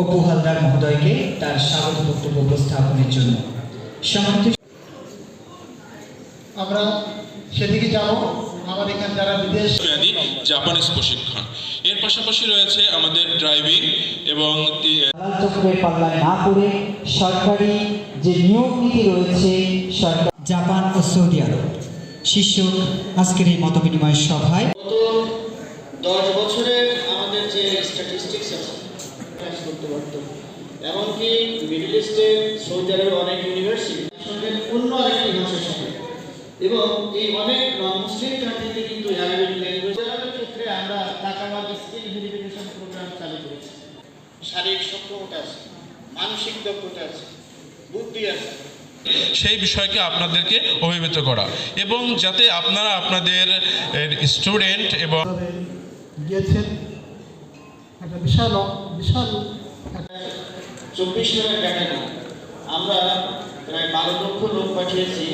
অপু হালদার মহোদয়কে তার স্বাগত বক্তব্য উপস্থাপনের জন্য। আমরা সেদিকে যাব। আমার এখানে যারা বিদেশ জাপানিজ প্রশিক্ষণ। এর পাশাপাশি রয়েছে আমাদের ড্রাইভিং এবং পাল্লায় না পড়ে সরকারি যে নিয়োগ নীতি রয়েছে সরকার জাপান ও সৌদি আরব। শীর্ষক আজকের এই মতবিনিময় সভায় গত দশ বছরে আমাদের যে স্ট্যাটিস্টিক্স আছে কাজ করতে পারত। এমনকি মিডল ইস্টে সৌদি আরবের অনেক ইউনিভার্সিটি সঙ্গে অন্য আরেকটি ভাষার সঙ্গে। এবং এই অনেক নন মুসলিম কান্ট্রিতে কিন্তু অ্যারাবিক ল্যাঙ্গুয়েজ ক্ষেত্রে আমরা টাকাবাদ স্কিল ভেরিফিকেশন প্রোগ্রাম চালু করেছি। শারীরিক সক্ষমতা আছে মানসিক দক্ষতা আছে বুদ্ধি আছে। সেই বিষয়কে আপনাদেরকে অভিভূত করা। এবং যাতে আপনারা আপনাদের স্টুডেন্ট এবং গিয়েছেন। একটা বিশাল বিশাল চব্বিশ টাকা আমরা প্রায় বারো লক্ষ লোক পাঠিয়েছি।